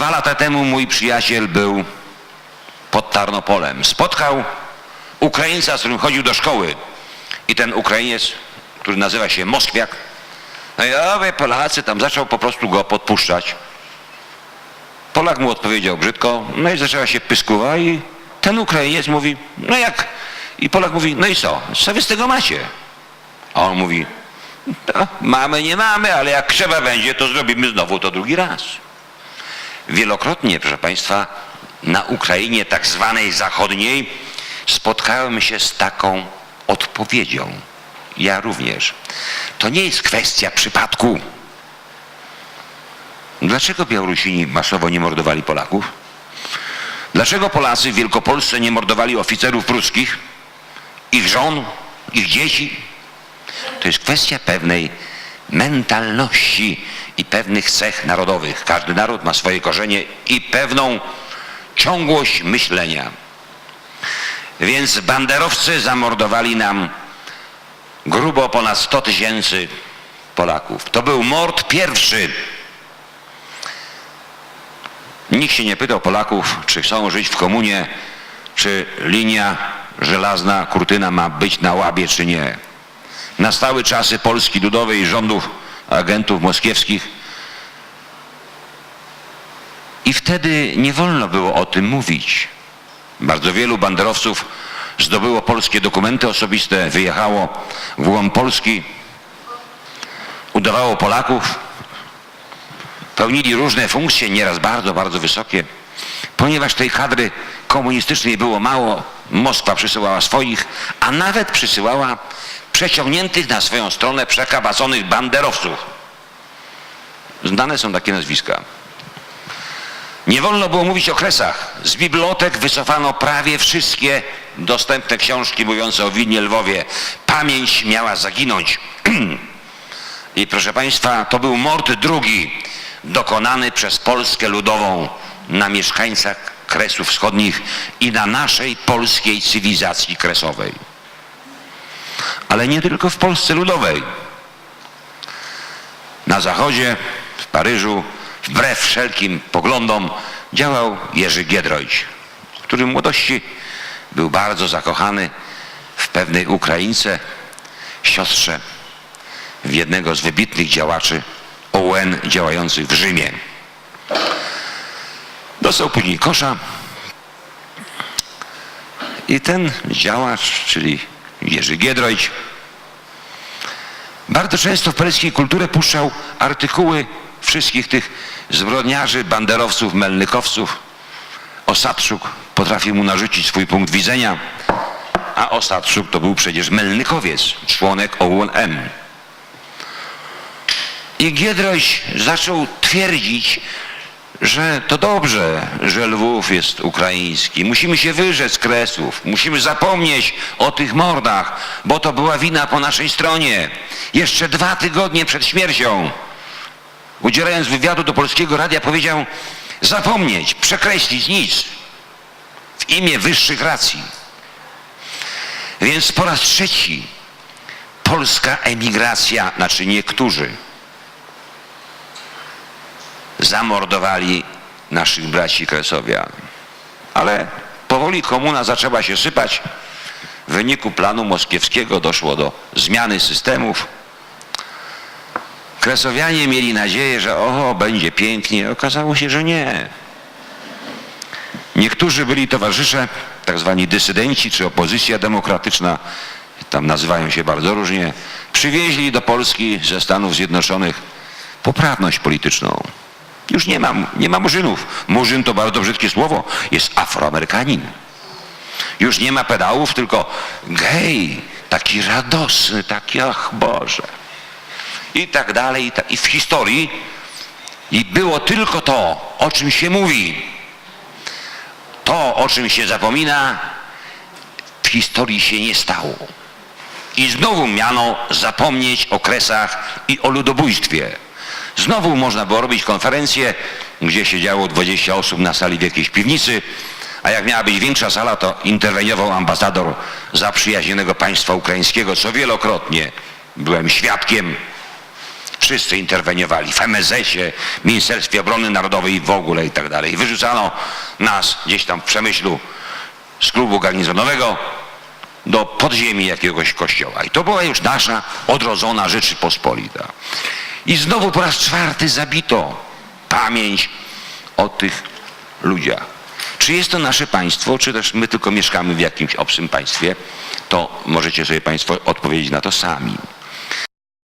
Dwa lata temu mój przyjaciel był pod Tarnopolem. Spotkał Ukraińca, z którym chodził do szkoły. I ten Ukrainiec, który nazywa się Moskwiak, no i owe Polacy tam zaczął po prostu go podpuszczać. Polak mu odpowiedział brzydko, no i zaczęła się pyskuwa i ten Ukrainiec mówi, no jak? I Polak mówi, no i co? Co wy z tego macie? A on mówi, no, mamy, nie mamy, ale jak trzeba będzie, to zrobimy znowu to drugi raz. Wielokrotnie, proszę Państwa, na Ukrainie tak zwanej zachodniej spotkałem się z taką odpowiedzią. Ja również. To nie jest kwestia przypadku. Dlaczego Białorusini masowo nie mordowali Polaków? Dlaczego Polacy w Wielkopolsce nie mordowali oficerów pruskich, ich żon, ich dzieci? To jest kwestia pewnej mentalności i pewnych cech narodowych. Każdy naród ma swoje korzenie i pewną ciągłość myślenia. Więc banderowcy zamordowali nam grubo ponad 100 tysięcy Polaków. To był mord pierwszy. Nikt się nie pytał Polaków, czy chcą żyć w komunie, czy linia żelazna, kurtyna ma być na łabie, czy nie. Nastały czasy Polski Ludowej i rządów agentów moskiewskich i wtedy nie wolno było o tym mówić. Bardzo wielu banderowców zdobyło polskie dokumenty osobiste, wyjechało w głąb Polski, udawało Polaków, pełnili różne funkcje, nieraz bardzo, bardzo wysokie. Ponieważ tej kadry komunistycznej było mało, Moskwa przysyłała swoich, a nawet przysyłała przeciągniętych na swoją stronę przekabaconych banderowców. Znane są takie nazwiska. Nie wolno było mówić o kresach. Z bibliotek wycofano prawie wszystkie dostępne książki mówiące o Wilnie Lwowie. Pamięć miała zaginąć. I proszę Państwa, to był mord drugi, dokonany przez Polskę Ludową na mieszkańcach Kresów Wschodnich i na naszej polskiej cywilizacji kresowej. Ale nie tylko w Polsce Ludowej. Na Zachodzie, w Paryżu, wbrew wszelkim poglądom działał Jerzy Giedroyć, który w młodości był bardzo zakochany w pewnej Ukraińce, siostrze w jednego z wybitnych działaczy OUN działających w Rzymie. Dostał później kosza i ten działacz, czyli Jerzy Giedroyć, bardzo często w polskiej kulturze puszczał artykuły wszystkich tych zbrodniarzy, banderowców, melnykowców. Osadczuk potrafił mu narzucić swój punkt widzenia, a Osadczuk to był przecież melnykowiec, członek OUN-M. I Giedroyć zaczął twierdzić, że to dobrze, że Lwów jest ukraiński. Musimy się wyrzec Kresów. Musimy zapomnieć o tych mordach, bo to była wina po naszej stronie. Jeszcze dwa tygodnie przed śmiercią, udzielając wywiadu do Polskiego Radia, powiedział zapomnieć, przekreślić nic w imię wyższych racji. Więc po raz trzeci polska emigracja, znaczy niektórzy, zamordowali naszych braci Kresowian. Ale powoli komuna zaczęła się sypać. W wyniku planu moskiewskiego doszło do zmiany systemów. Kresowianie mieli nadzieję, że oho, będzie pięknie. Okazało się, że nie. Niektórzy byli towarzysze, tak zwani dysydenci czy opozycja demokratyczna, tam nazywają się bardzo różnie, przywieźli do Polski ze Stanów Zjednoczonych poprawność polityczną. Już nie ma, nie ma murzynów. Murzyn to bardzo brzydkie słowo. Jest afroamerykanin. Już nie ma pedałów, tylko gej, taki radosny, taki ach Boże. I tak dalej. I, tak, I w historii i było tylko to, o czym się mówi. To, o czym się zapomina, w historii się nie stało. I znowu miano zapomnieć o kresach i o ludobójstwie. Znowu można było robić konferencję, gdzie siedziało 20 osób na sali w jakiejś piwnicy, a jak miała być większa sala, to interweniował ambasador zaprzyjaźnionego państwa ukraińskiego, co wielokrotnie byłem świadkiem. wszyscy interweniowali w MSZ-ie, Ministerstwie Obrony Narodowej w ogóle i tak dalej. Wyrzucano nas gdzieś tam w Przemyślu z klubu garnizonowego do podziemi jakiegoś kościoła. I to była już nasza odrodzona Rzeczypospolita. I znowu po raz czwarty zabito pamięć o tych ludziach. Czy jest to nasze państwo, czy też my tylko mieszkamy w jakimś obcym państwie, to możecie sobie Państwo odpowiedzieć na to sami.